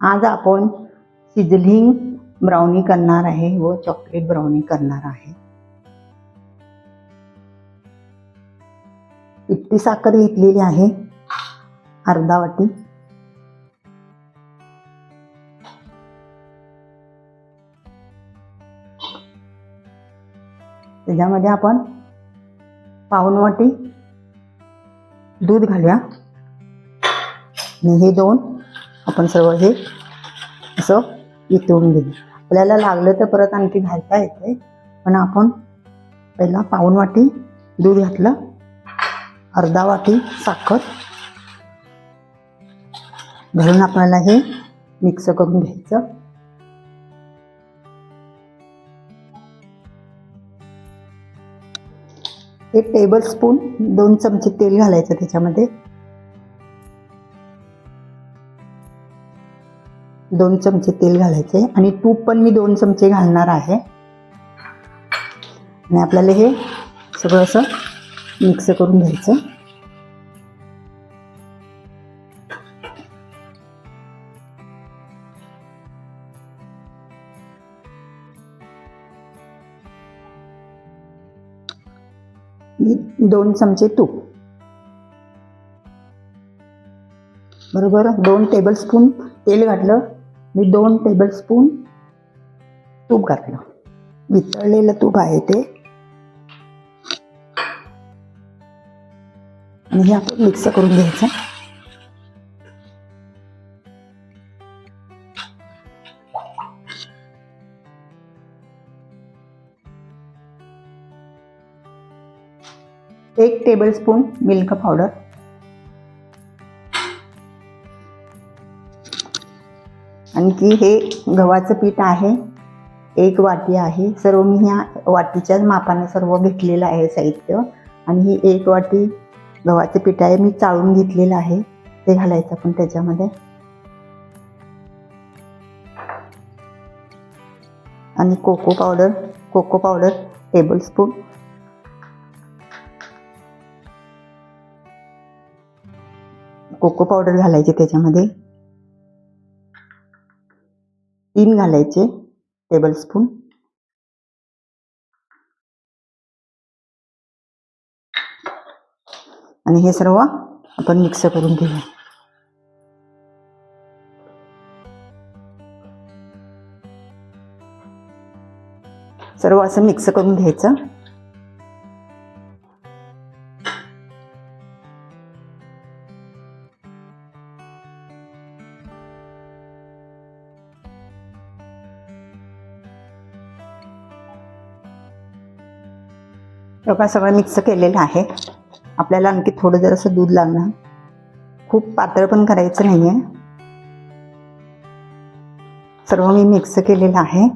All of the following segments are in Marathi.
आज आपण सिझलिंग ब्राउनी करणार आहे व चॉकलेट ब्राउनी करणार आहे. पिठी साखर घेतलेली आहे. अर्धा वाटी. त्याच्यामध्ये आपण पाऊन वाटी दूध घालूया. आणि हे दोन आपण सर्व हे असं वितळून घेऊ. आपल्याला लागलं तर परत आणखी घालता येते पण आपण पहिला पाऊण वाटी दूध घातलं. अर्धा वाटी साखर. घालून आपल्याला हे मिक्स करून घ्यायचं. एक टेबल स्पून दोन चमचे तेल घालायचं त्याच्यामध्ये. दोन चमचे तेल घालायचे आणि तूप पण मी दोन चमचे घालणार आहे. आणि आपल्याला हे सगळं असं मिक्स करून घ्यायचं. दोन चमचे तूप. बरोबर? दोन टेबलस्पून तेल घातलं. मी दोन टेबलस्पून तूप घातलं. वितळलेलं तूप आहे ते. आणि हे आपण मिक्स करून घ्यायचं. एक टेबलस्पून मिल्क पावडर आणखी हे गव्हाचं पीठ आहे. एक वाटी आहे. सर्व मी ह्या वाटीच्याच मापाने सर्व घेतलेलं आहे साहित्य. आणि ही एक वाटी गव्हाचं पीठ आहे. मी चाळून घेतलेलं आहे. ते घालायचं आपण त्याच्यामध्ये. आणि cocoa powder cocoa powder tablespoon cocoa powder घालायची त्याच्यामध्ये. तीन घालायचे टेबल स्पून आणि हे सर्व आपण मिक्स करून घेऊया. सर्व असं मिक्स करून घ्यायचं. बघा सगळं मिक्स केलेलं आहे. आपल्याला आणखी थोडं जरासं दूध लागणार. खूप पातळ पण करायचं नाही आहे सर्व मी मिक्स केलेलं आहे.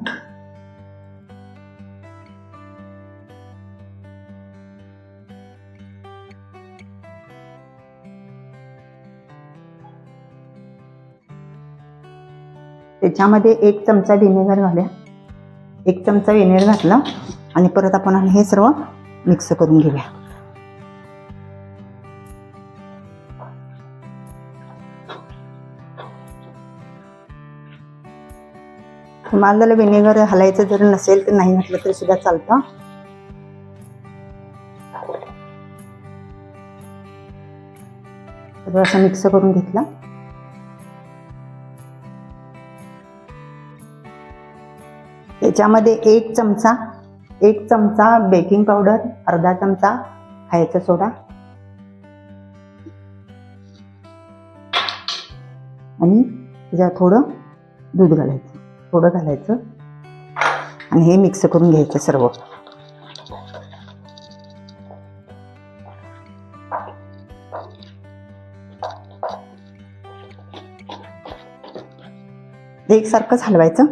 त्याच्यामध्ये एक चमचा व्हिनेगर घालूया. एक चमचा व्हिनेगर घातला आणि परत आपण हे सर्व मिक्स करून घेऊया. तुम्हाला विनेगर हलायचं जर नसेल तर नाही म्हटलं तरी सुद्धा चालतं. सगळं असं मिक्स करून घेतला. त्याच्यामध्ये एक चमचा एक चमचा बेकिंग पावडर अर्धा चमचा खायचा सोडा. आणि त्याच्यात थोडं दूध घालायचं थोडं घालायचं. आणि हे मिक्स करून घ्यायचं सर्व. एकसारखंच हलवायचं.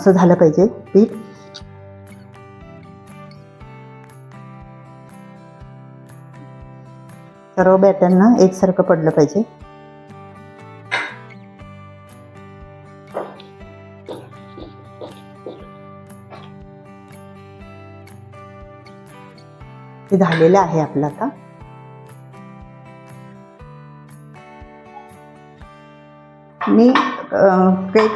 असं झालं पाहिजे पीठ सर्व बॅटरना एकसारखं पडलं पाहिजे. हे झालेलं आहे आपलं आता. मी केक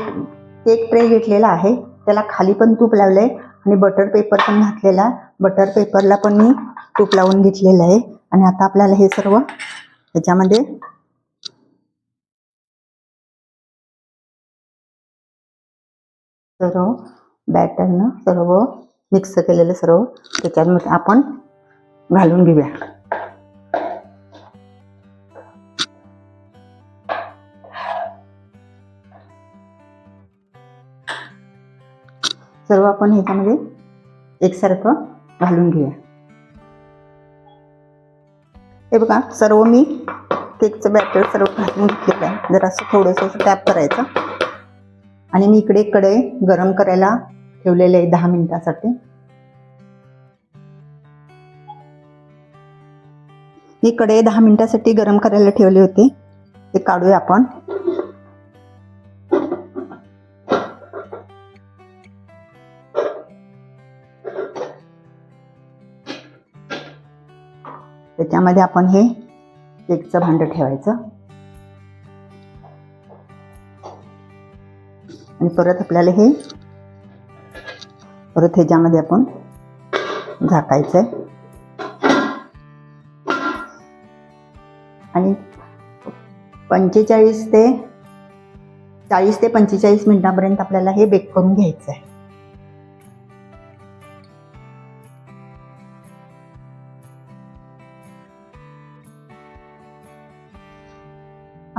केक ट्रे घेतलेला आहे. त्याला खाली पण तूप लावलं आहे आणि बटर पेपर पण घातलेला बटर पेपरला पण मी तूप लावून घेतलेलं आहे. आणि आता आपल्याला हे सर्व त्याच्यामध्ये सर्व बॅटरनं सर्व मिक्स केलेलं सर्व त्याच्यामध्ये आपण घालून घेऊया. सर्व आपण ह्याच्यामध्ये एकसारखं घालून घेऊया. हे बघा सर्व मी केकचं बॅटर सर्व घालून घेतलेलं आहे. जर असं थोडंसं असं टॅप करायचं. आणि मी इकडे कढई गरम करायला ठेवलेले आहे दहा मिनिटासाठी. मी कढई दहा मिनिटासाठी गरम करायला ठेवले होते. ते काढूया आपण. त्याच्यामध्ये आपण हे केकचं भांडं ठेवायचं. आणि परत आपल्याला हे परत ह्याच्यामध्ये आपण झाकायचं आहे आणि पंचेचाळीस ते चाळीस ते पंचेचाळीस मिनटापर्यंत आपल्याला हे बेक करून घ्यायचं आहे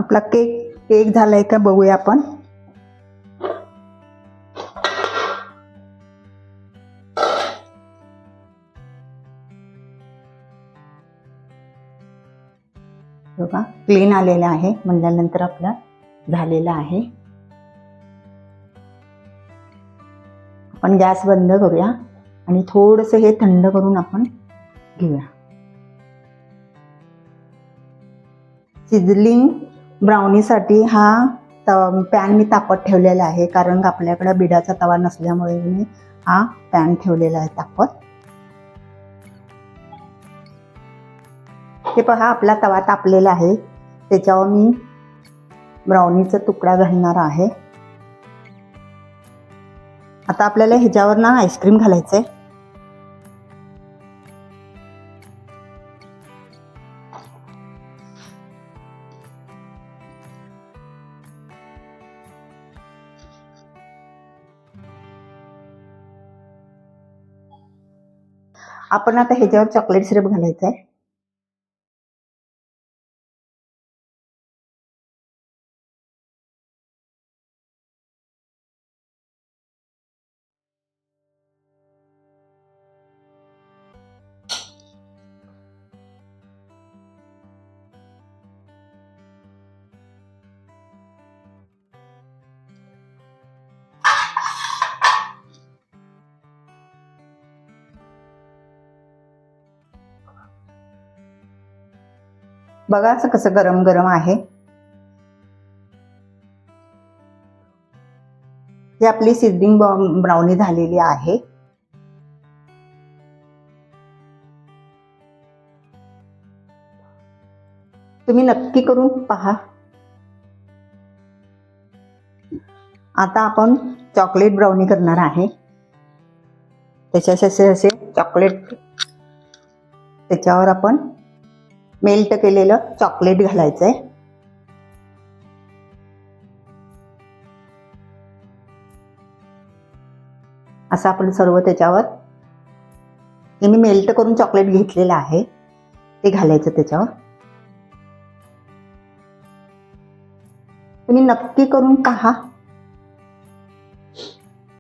आपला केक केक झालाय का बघूया आपण. बघा क्लीन आलेलं आहे म्हणल्यानंतर आपला झालेला आहे. आपण गॅस बंद करूया आणि थोडंसं हे थंड करून आपण घेऊया. सिझलिंग ब्राउनीसाठी हा त पॅन मी तापत ठेवलेला आहे कारण आपल्याकडं आपल्याकडे बिडाचा तवा नसल्यामुळे मी हा पॅन ठेवलेला आहे तापत. हे पहा आपला तवा तापलेला आहे. त्याच्यावर मी ब्राउनीचा तुकडा घालणार आहे. आता आपल्याला ह्याच्यावर ना आईस्क्रीम घालायचं आहे आपण आता ह्याच्यावर चॉकलेट सिरप घालायचं आहे बघा असं कसं गरम गरम आहे. ही आपली सिद्धिंग ब्राउनी झालेली आहे. तुम्ही नक्की करून पहा. आता आपण चॉकलेट ब्राउनी करणार आहे. त्याच्या असे असे चॉकलेट त्याच्यावर आपण मेल्ट केलेलं चॉकलेट घालायचंय. असं आपण सर्व त्याच्यावर हे मी मेल्ट करून चॉकलेट घेतलेलं आहे. ते घालायचं त्याच्यावर. तुम्ही नक्की करून पहा.